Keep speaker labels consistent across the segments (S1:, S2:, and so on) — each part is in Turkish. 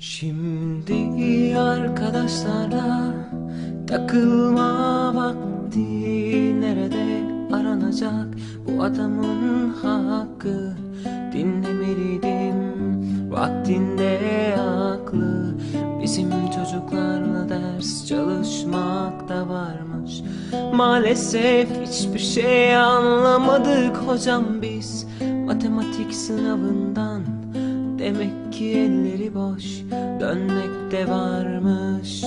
S1: Şimdi arkadaşlarla takılma vakti nerede aranacak? Bu adamın hakkı dinlemeliydim vaktinde aklı bizim çocuklarla ders çalışmak da varmış. Maalesef hiçbir şey anlamadık hocam biz. Matematik sınavından Demek ki elleri boş dönmek de varmış.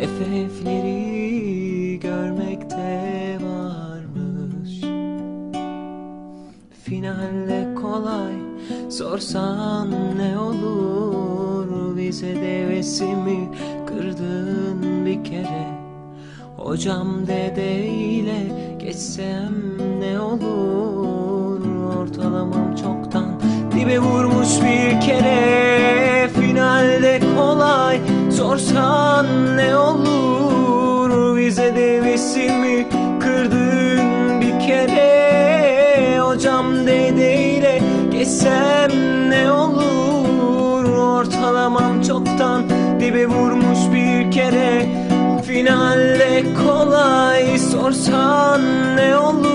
S1: Efefleri görmek de varmış. Finalle kolay sorsan ne olur? Bize devesimi kırdın bir kere. Hocam dedeyle geçsem dibe vurmuş bir kere. Finalde kolay sorsan ne olur? Bize devesimi kırdın bir kere. Hocam dedeyle geçsem ne olur? Ortalamam çoktan dibe vurmuş bir kere. Finalde kolay sorsan ne olur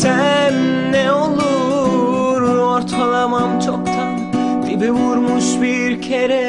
S1: Sen ne olur ortalamam çoktan. Dibe vurmuş bir kere.